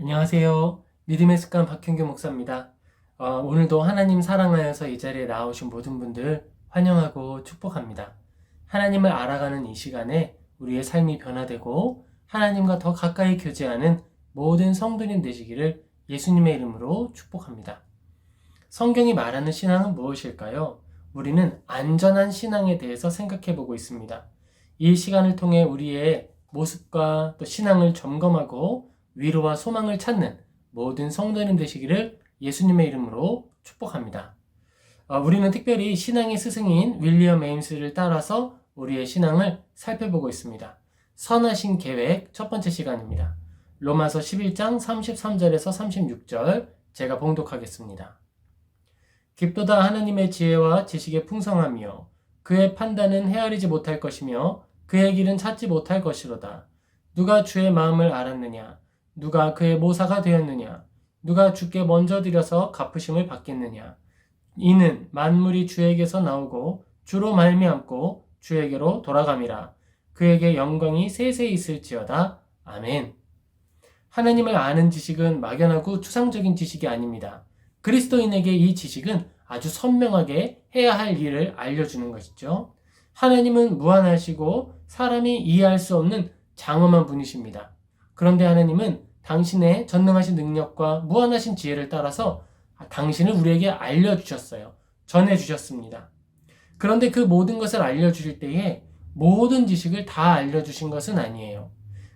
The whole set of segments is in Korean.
안녕하세요. 믿음의 습관 박형규 목사입니다. 어, 오늘도 하나님 사랑하여서 이 자리에 나오신 모든 분들 환영하고 축복합니다. 하나님을 알아가는 이 시간에 우리의 삶이 변화되고 하나님과 더 가까이 교제하는 모든 성도님 되시기를 예수님의 이름으로 축복합니다. 성경이 말하는 신앙은 무엇일까요? 우리는 안전한 신앙에 대해서 생각해 보고 있습니다. 이 시간을 통해 우리의 모습과 또 신앙을 점검하고 위로와 소망을 찾는 모든 성도님 되시기를 예수님의 이름으로 축복합니다. 어, 우리는 특별히 신앙의 스승인 윌리엄 에임스를 따라서 우리의 신앙을 살펴보고 있습니다. 선하신 계획 첫 번째 시간입니다. 로마서 11장 33절에서 36절 제가 봉독하겠습니다. 깊도다 하나님의 지혜와 지식의 풍성함이요 그의 판단은 헤아리지 못할 것이며 그의 길은 찾지 못할 것이로다. 누가 주의 마음을 알았느냐 누가 그의 모사가 되었느냐 누가 주께 먼저 드려서 갚으심을 받겠느냐 이는 만물이 주에게서 나오고 주로 말미암고 주에게로 돌아감이라 그에게 영광이 세세 있을지어다 아멘 하나님을 아는 지식은 막연하고 추상적인 지식이 아닙니다. 그리스도인에게 이 지식은 아주 선명하게 해야 할 일을 알려주는 것이죠. 하나님은 무한하시고 사람이 이해할 수 없는 장엄한 분이십니다. 그런데 하나님은 당신의 전능하신 능력과 무한하신 지혜를 따라서 당신을 우리에게 알려주셨어요. 전해주셨습니다. 그런데 그 모든 것을 알려주실 때에 모든 지식을 다 알려주신 것은 아니에요.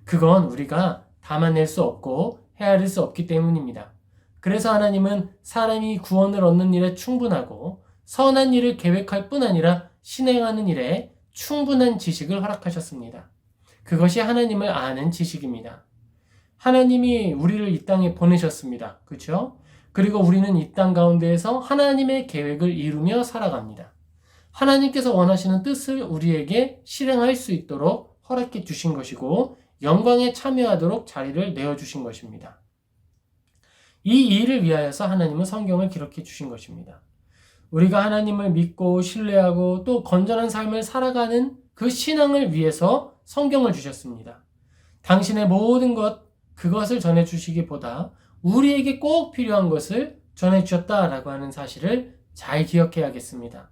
그건 우리가 담아낼 수 없고 헤아릴 수 없기 때문입니다. 그래서 하나님은 사람이 구원을 얻는 일에 충분하고 선한 일을 계획할 뿐 아니라 실행하는 일에 충분한 지식을 허락하셨습니다. 그것이 하나님을 아는 지식입니다. 하나님이 우리를 이 땅에 보내셨습니다. 그렇죠? 그리고 우리는 이 땅 가운데에서 하나님의 계획을 이루며 살아갑니다. 하나님께서 원하시는 뜻을 우리에게 실행할 수 있도록 허락해 주신 것이고 영광에 참여하도록 자리를 내어 주신 것입니다. 이 일을 위하여서 하나님은 성경을 기록해 주신 것입니다. 우리가 하나님을 믿고 신뢰하고 또 건전한 삶을 살아가는 그 신앙을 위해서 성경을 주셨습니다. 당신의 모든 것, 그것을 전해 주시기보다 우리에게 꼭 필요한 것을 전해 주셨다라고 하는 사실을 잘 기억해야겠습니다.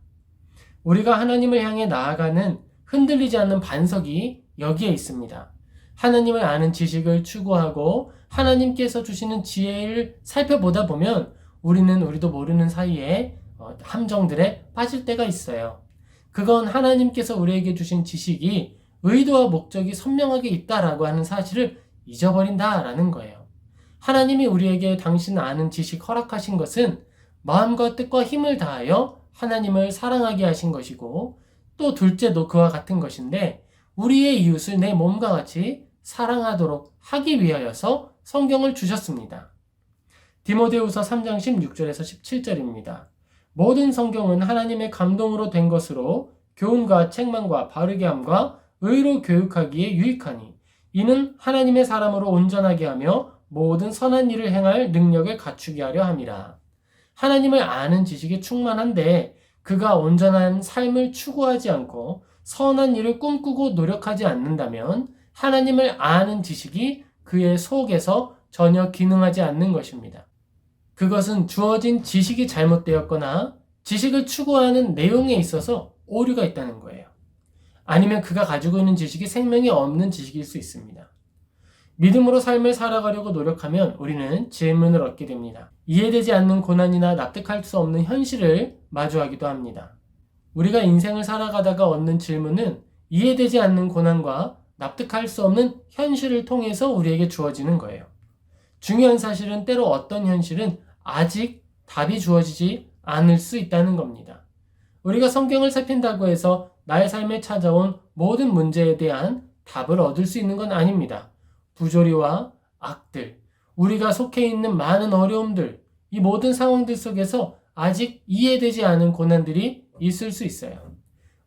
우리가 하나님을 향해 나아가는 흔들리지 않는 반석이 여기에 있습니다. 하나님을 아는 지식을 추구하고 하나님께서 주시는 지혜를 살펴보다 보면 우리는 우리도 모르는 사이에 어, 함정들에 빠질 때가 있어요. 그건 하나님께서 우리에게 주신 지식이 의도와 목적이 선명하게 있다라고 하는 사실을 잊어버린다 라는 거예요. 하나님이 우리에게 당신 아는 지식 허락하신 것은 마음과 뜻과 힘을 다하여 하나님을 사랑하게 하신 것이고 또 둘째도 그와 같은 것인데 우리의 이웃을 내 몸과 같이 사랑하도록 하기 위하여서 성경을 주셨습니다. 디모데후서 3장 16절에서 17절입니다. 모든 성경은 하나님의 감동으로 된 것으로 교훈과 책망과 바르게 함과 의로 교육하기에 유익하니 이는 하나님의 사람으로 온전하게 하며 모든 선한 일을 행할 능력을 갖추게 하려 함이라. 하나님을 아는 지식이 충만한데 그가 온전한 삶을 추구하지 않고 선한 일을 꿈꾸고 노력하지 않는다면 하나님을 아는 지식이 그의 속에서 전혀 기능하지 않는 것입니다. 그것은 주어진 지식이 잘못되었거나 지식을 추구하는 내용에 있어서 오류가 있다는 거예요. 아니면 그가 가지고 있는 지식이 생명이 없는 지식일 수 있습니다. 믿음으로 삶을 살아가려고 노력하면 우리는 질문을 얻게 됩니다. 이해되지 않는 고난이나 납득할 수 없는 현실을 마주하기도 합니다. 우리가 인생을 살아가다가 얻는 질문은 이해되지 않는 고난과 납득할 수 없는 현실을 통해서 우리에게 주어지는 거예요. 중요한 사실은 때로 어떤 현실은 아직 답이 주어지지 않을 수 있다는 겁니다. 우리가 성경을 살핀다고 해서 나의 삶에 찾아온 모든 문제에 대한 답을 얻을 수 있는 건 아닙니다. 부조리와 악들, 우리가 속해 있는 많은 어려움들, 이 모든 상황들 속에서 아직 이해되지 않은 고난들이 있을 수 있어요.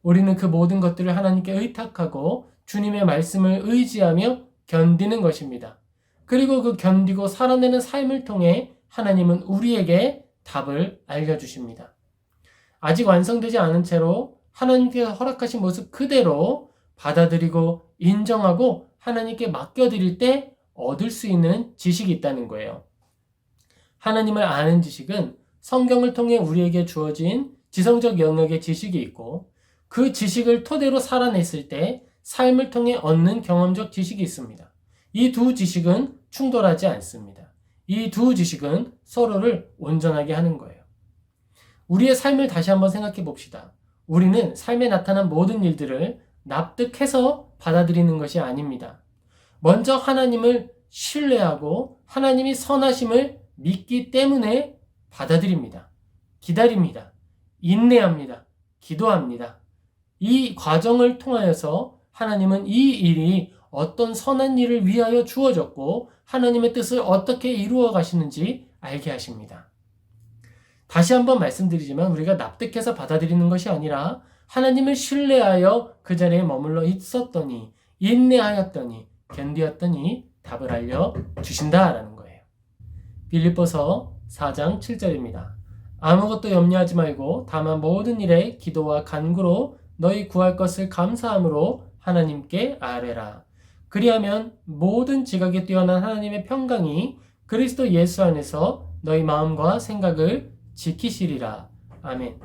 우리는 그 모든 것들을 하나님께 의탁하고 주님의 말씀을 의지하며 견디는 것입니다. 그리고 그 견디고 살아내는 삶을 통해 하나님은 우리에게 답을 알려주십니다. 아직 완성되지 않은 채로 하나님께서 허락하신 모습 그대로 받아들이고 인정하고 하나님께 맡겨드릴 때 얻을 수 있는 지식이 있다는 거예요. 하나님을 아는 지식은 성경을 통해 우리에게 주어진 지성적 영역의 지식이 있고 그 지식을 토대로 살아냈을 때 삶을 통해 얻는 경험적 지식이 있습니다. 이 두 지식은 충돌하지 않습니다. 이 두 지식은 서로를 온전하게 하는 거예요. 우리의 삶을 다시 한번 생각해 봅시다. 우리는 삶에 나타난 모든 일들을 납득해서 받아들이는 것이 아닙니다. 먼저 하나님을 신뢰하고 하나님이 선하심을 믿기 때문에 받아들입니다. 기다립니다. 인내합니다. 기도합니다. 이 과정을 통하여서 하나님은 이 일이 어떤 선한 일을 위하여 주어졌고 하나님의 뜻을 어떻게 이루어 가시는지 알게 하십니다. 다시 한번 말씀드리지만 우리가 납득해서 받아들이는 것이 아니라 하나님을 신뢰하여 그 자리에 머물러 있었더니 인내하였더니 견디었더니 답을 알려 주신다라는 거예요. 빌립보서 4장 7절입니다. 아무것도 염려하지 말고 다만 모든 일에 기도와 간구로 너희 구할 것을 감사함으로 하나님께 아뢰라. 그리하면 모든 지각에 뛰어난 하나님의 평강이 그리스도 예수 안에서 너희 마음과 생각을 지키시리라. 아멘.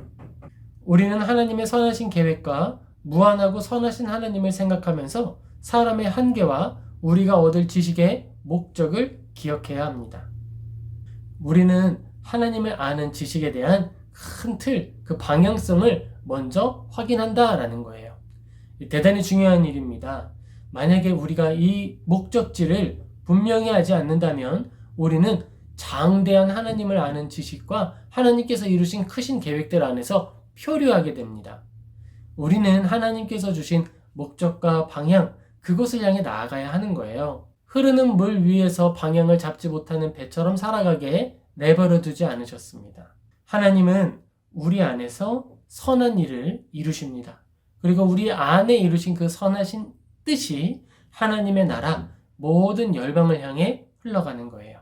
우리는 하나님의 선하신 계획과 무한하고 선하신 하나님을 생각하면서 사람의 한계와 우리가 얻을 지식의 목적을 기억해야 합니다. 우리는 하나님을 아는 지식에 대한 큰 틀, 그 방향성을 먼저 확인한다라는 거예요. 대단히 중요한 일입니다. 만약에 우리가 이 목적지를 분명히 하지 않는다면 우리는 장대한 하나님을 아는 지식과 하나님께서 이루신 크신 계획들 안에서 표류하게 됩니다. 우리는 하나님께서 주신 목적과 방향, 그곳을 향해 나아가야 하는 거예요. 흐르는 물 위에서 방향을 잡지 못하는 배처럼 살아가게 내버려 두지 않으셨습니다. 하나님은 우리 안에서 선한 일을 이루십니다. 그리고 우리 안에 이루신 그 선하신 뜻이 하나님의 나라 모든 열방을 향해 흘러가는 거예요.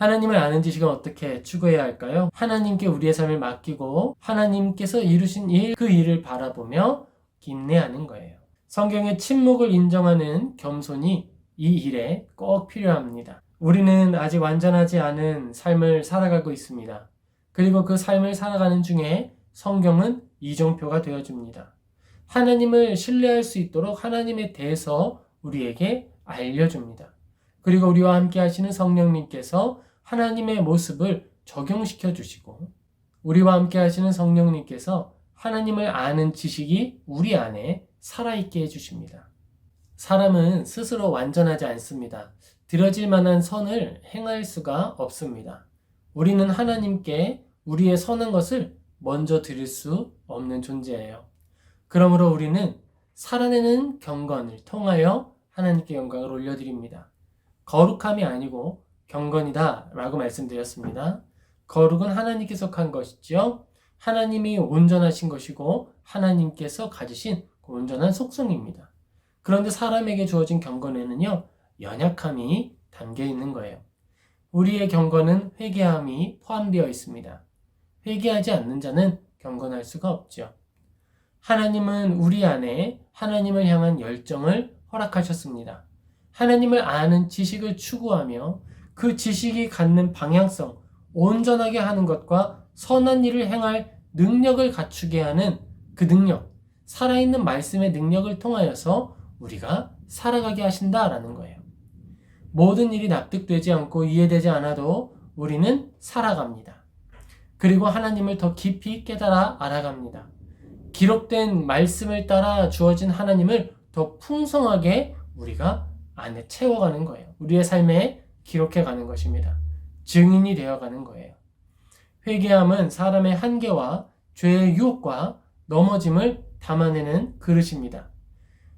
하나님을 아는 지식은 어떻게 추구해야 할까요? 하나님께 우리의 삶을 맡기고 하나님께서 이루신 일, 그 일을 바라보며 인내하는 거예요. 성경의 침묵을 인정하는 겸손이 이 일에 꼭 필요합니다. 우리는 아직 완전하지 않은 삶을 살아가고 있습니다. 그리고 그 삶을 살아가는 중에 성경은 이정표가 되어줍니다. 하나님을 신뢰할 수 있도록 하나님에 대해서 우리에게 알려줍니다. 그리고 우리와 함께 하시는 성령님께서 하나님의 모습을 적용시켜 주시고 우리와 함께 하시는 성령님께서 하나님을 아는 지식이 우리 안에 살아있게 해주십니다. 사람은 스스로 완전하지 않습니다. 들어질 만한 선을 행할 수가 없습니다. 우리는 하나님께 우리의 선한 것을 먼저 드릴 수 없는 존재예요. 그러므로 우리는 살아내는 경건을 통하여 하나님께 영광을 올려드립니다. 거룩함이 아니고 경건이다 라고 말씀드렸습니다. 거룩은 하나님께 속한 것이지요. 하나님이 온전하신 것이고 하나님께서 가지신 그 온전한 속성입니다. 그런데 사람에게 주어진 경건에는요, 연약함이 담겨 있는 거예요. 우리의 경건은 회개함이 포함되어 있습니다. 회개하지 않는 자는 경건할 수가 없죠. 하나님은 우리 안에 하나님을 향한 열정을 허락하셨습니다. 하나님을 아는 지식을 추구하며 그 지식이 갖는 방향성, 온전하게 하는 것과 선한 일을 행할 능력을 갖추게 하는 그 능력, 살아있는 말씀의 능력을 통하여서 우리가 살아가게 하신다라는 거예요. 모든 일이 납득되지 않고 이해되지 않아도 우리는 살아갑니다. 그리고 하나님을 더 깊이 깨달아 알아갑니다. 기록된 말씀을 따라 주어진 하나님을 더 풍성하게 우리가 안에 채워가는 거예요. 우리의 삶에 기록해 가는 것입니다. 증인이 되어 가는 거예요. 회개함은 사람의 한계와 죄의 유혹과 넘어짐을 담아내는 그릇입니다.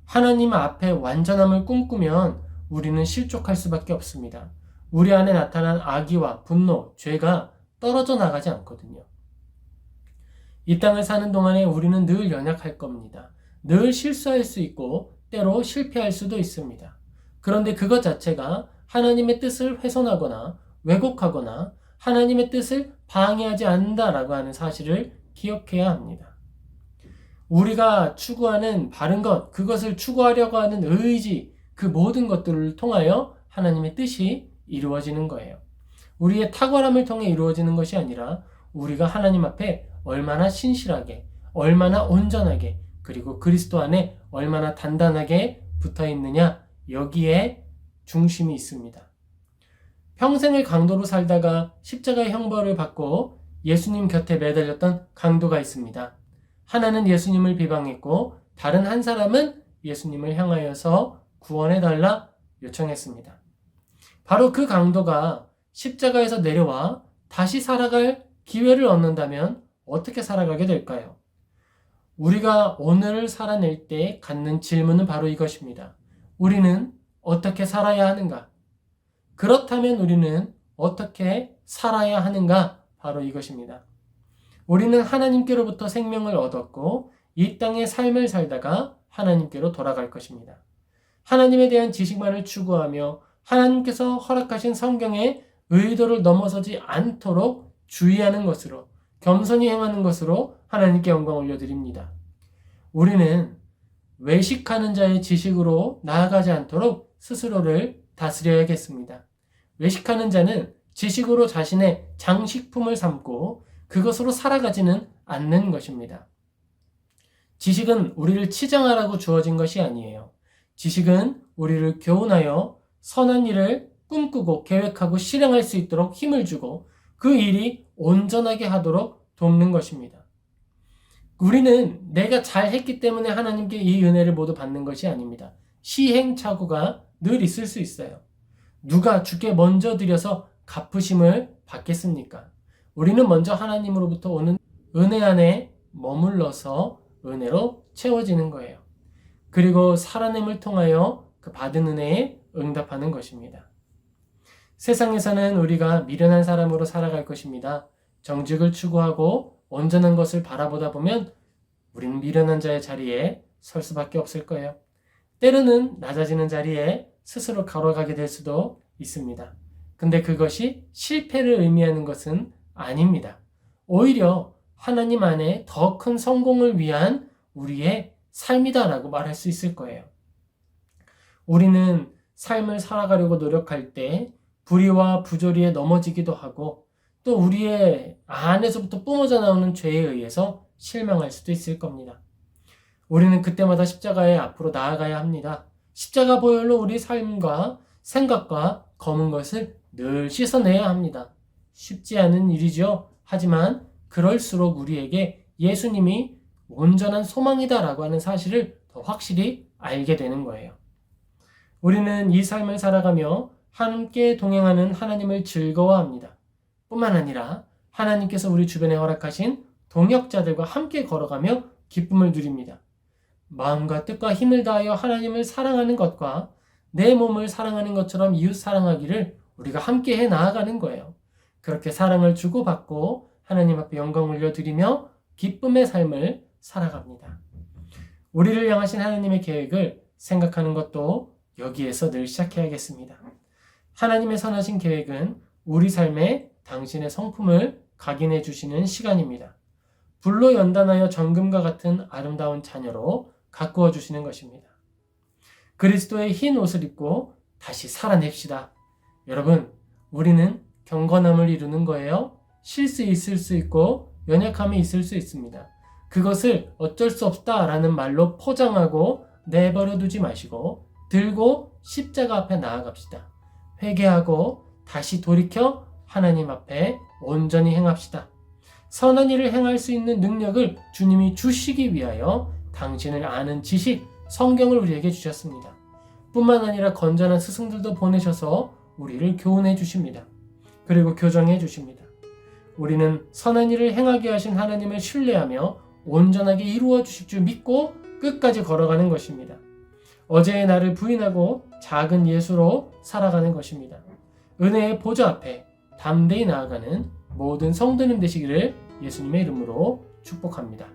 하나님 앞에 완전함을 꿈꾸면 우리는 실족할 수밖에 없습니다. 우리 안에 나타난 악의와 분노, 죄가 떨어져 나가지 않거든요. 이 땅을 사는 동안에 우리는 늘 연약할 겁니다. 늘 실수할 수 있고 때로 실패할 수도 있습니다. 그런데 그것 자체가 하나님의 뜻을 훼손하거나 왜곡하거나 하나님의 뜻을 방해하지 않는다라고 하는 사실을 기억해야 합니다. 우리가 추구하는 바른 것, 그것을 추구하려고 하는 의지, 그 모든 것들을 통하여 하나님의 뜻이 이루어지는 거예요. 우리의 탁월함을 통해 이루어지는 것이 아니라 우리가 하나님 앞에 얼마나 신실하게, 얼마나 온전하게, 그리고 그리스도 안에 얼마나 단단하게 붙어 있느냐, 여기에 중심이 있습니다. 평생을 강도로 살다가 십자가의 형벌을 받고 예수님 곁에 매달렸던 강도가 있습니다. 하나는 예수님을 비방했고 다른 한 사람은 예수님을 향하여서 구원해달라 요청했습니다. 바로 그 강도가 십자가에서 내려와 다시 살아갈 기회를 얻는다면 어떻게 살아가게 될까요? 우리가 오늘을 살아낼 때 갖는 질문은 바로 이것입니다. 우리는 어떻게 살아야 하는가? 그렇다면 우리는 어떻게 살아야 하는가? 바로 이것입니다. 우리는 하나님께로부터 생명을 얻었고 이 땅의 삶을 살다가 하나님께로 돌아갈 것입니다. 하나님에 대한 지식만을 추구하며 하나님께서 허락하신 성경의 의도를 넘어서지 않도록 주의하는 것으로 겸손히 행하는 것으로 하나님께 영광 올려드립니다. 우리는 외식하는 자의 지식으로 나아가지 않도록 스스로를 다스려야겠습니다. 외식하는 자는 지식으로 자신의 장식품을 삼고 그것으로 살아가지는 않는 것입니다. 지식은 우리를 치장하라고 주어진 것이 아니에요. 지식은 우리를 교훈하여 선한 일을 꿈꾸고 계획하고 실행할 수 있도록 힘을 주고 그 일이 온전하게 하도록 돕는 것입니다. 우리는 내가 잘 했기 때문에 하나님께 이 은혜를 모두 받는 것이 아닙니다. 시행착오가 늘 있을 수 있어요. 누가 주께 먼저 드려서 갚으심을 받겠습니까? 우리는 먼저 하나님으로부터 오는 은혜 안에 머물러서 은혜로 채워지는 거예요. 그리고 살아냄을 통하여 그 받은 은혜에 응답하는 것입니다. 세상에서는 우리가 미련한 사람으로 살아갈 것입니다. 정직을 추구하고 온전한 것을 바라보다 보면 우리는 미련한 자의 자리에 설 수밖에 없을 거예요. 때로는 낮아지는 자리에 스스로 걸어가게 될 수도 있습니다. 근데 그것이 실패를 의미하는 것은 아닙니다. 오히려 하나님 안에 더 큰 성공을 위한 우리의 삶이다라고 말할 수 있을 거예요. 우리는 삶을 살아가려고 노력할 때 불의와 부조리에 넘어지기도 하고 또 우리의 안에서부터 뿜어져 나오는 죄에 의해서 실망할 수도 있을 겁니다. 우리는 그때마다 십자가에 앞으로 나아가야 합니다. 십자가 보혈로 우리 삶과 생각과 검은 것을 늘 씻어내야 합니다. 쉽지 않은 일이죠. 하지만 그럴수록 우리에게 예수님이 온전한 소망이다라고 하는 사실을 더 확실히 알게 되는 거예요. 우리는 이 삶을 살아가며 함께 동행하는 하나님을 즐거워합니다. 뿐만 아니라 하나님께서 우리 주변에 허락하신 동역자들과 함께 걸어가며 기쁨을 누립니다. 마음과 뜻과 힘을 다하여 하나님을 사랑하는 것과 내 몸을 사랑하는 것처럼 이웃 사랑하기를 우리가 함께 해 나아가는 거예요. 그렇게 사랑을 주고받고 하나님 앞에 영광 올려드리며 기쁨의 삶을 살아갑니다. 우리를 향하신 하나님의 계획을 생각하는 것도 여기에서 늘 시작해야겠습니다. 하나님의 선하신 계획은 우리 삶에 당신의 성품을 각인해 주시는 시간입니다. 불로 연단하여 정금과 같은 아름다운 자녀로 가꾸어 주시는 것입니다. 그리스도의 흰 옷을 입고 다시 살아냅시다. 여러분, 우리는 경건함을 이루는 거예요. 실수 있을 수 있고 연약함이 있을 수 있습니다. 그것을 어쩔 수 없다라는 말로 포장하고 내버려 두지 마시고 들고 십자가 앞에 나아갑시다. 회개하고 다시 돌이켜 하나님 앞에 온전히 행합시다. 선한 일을 행할 수 있는 능력을 주님이 주시기 위하여 당신을 아는 지식, 성경을 우리에게 주셨습니다. 뿐만 아니라 건전한 스승들도 보내셔서 우리를 교훈해 주십니다. 그리고 교정해 주십니다. 우리는 선한 일을 행하게 하신 하나님을 신뢰하며 온전하게 이루어 주실 줄 믿고 끝까지 걸어가는 것입니다. 어제의 나를 부인하고 작은 예수로 살아가는 것입니다. 은혜의 보좌 앞에 담대히 나아가는 모든 성도님 되시기를 예수님의 이름으로 축복합니다.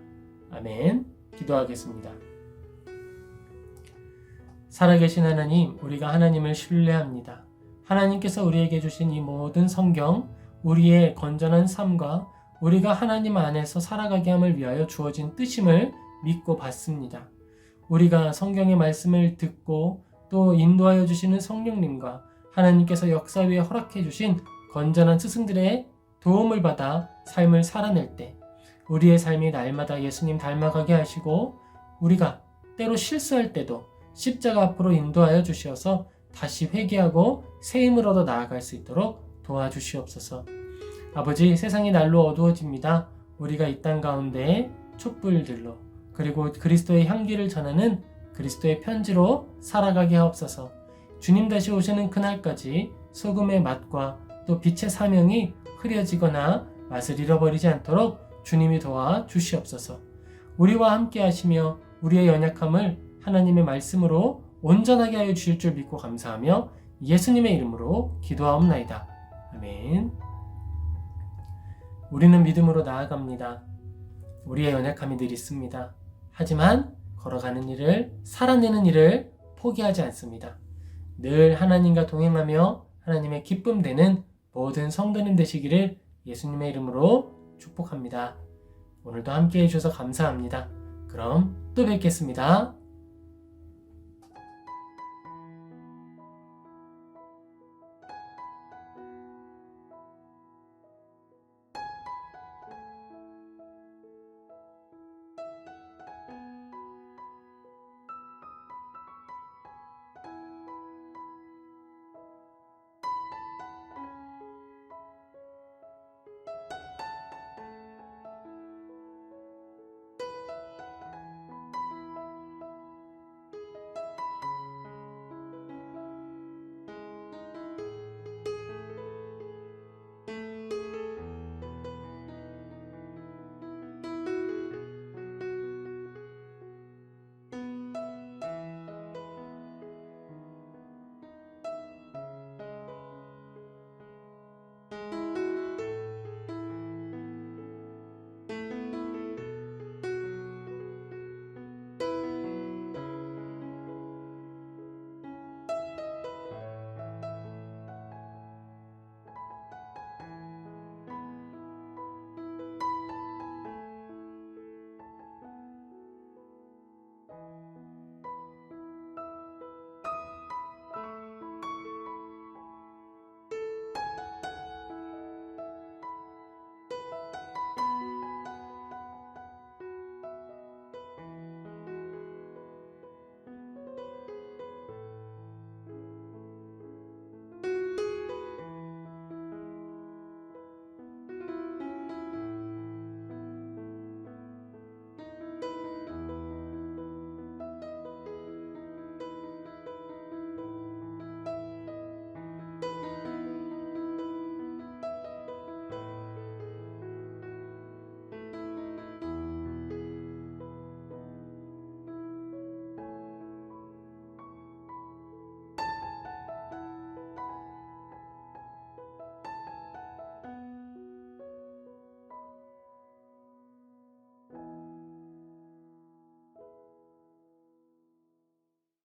아멘. 기도하겠습니다. 살아계신 하나님, 우리가 하나님을 신뢰합니다. 하나님께서 우리에게 주신 이 모든 성경, 우리의 건전한 삶과 우리가 하나님 안에서 살아가게 함을 위하여 주어진 뜻임을 믿고 받습니다. 우리가 성경의 말씀을 듣고 또 인도하여 주시는 성령님과 하나님께서 역사 위에 허락해 주신 건전한 스승들의 도움을 받아 삶을 살아낼 때 우리의 삶이 날마다 예수님 닮아가게 하시고 우리가 때로 실수할 때도 십자가 앞으로 인도하여 주시어서 다시 회개하고 새 힘을 얻어 나아갈 수 있도록 도와주시옵소서. 아버지 세상이 날로 어두워집니다. 우리가 이 땅 가운데 촛불들로 그리고 그리스도의 향기를 전하는 그리스도의 편지로 살아가게 하옵소서. 주님 다시 오시는 그날까지 소금의 맛과 또 빛의 사명이 흐려지거나 맛을 잃어버리지 않도록 주님이 도와 주시옵소서. 우리와 함께 하시며 우리의 연약함을 하나님의 말씀으로 온전하게 하여 주실 줄 믿고 감사하며 예수님의 이름으로 기도하옵나이다. 아멘. 우리는 믿음으로 나아갑니다. 우리의 연약함이 늘 있습니다. 하지만 걸어가는 일을 살아내는 일을 포기하지 않습니다. 늘 하나님과 동행하며 하나님의 기쁨 되는 모든 성도님 되시기를 예수님의 이름으로 축복합니다. 오늘도 함께 해주셔서 감사합니다. 그럼 또 뵙겠습니다.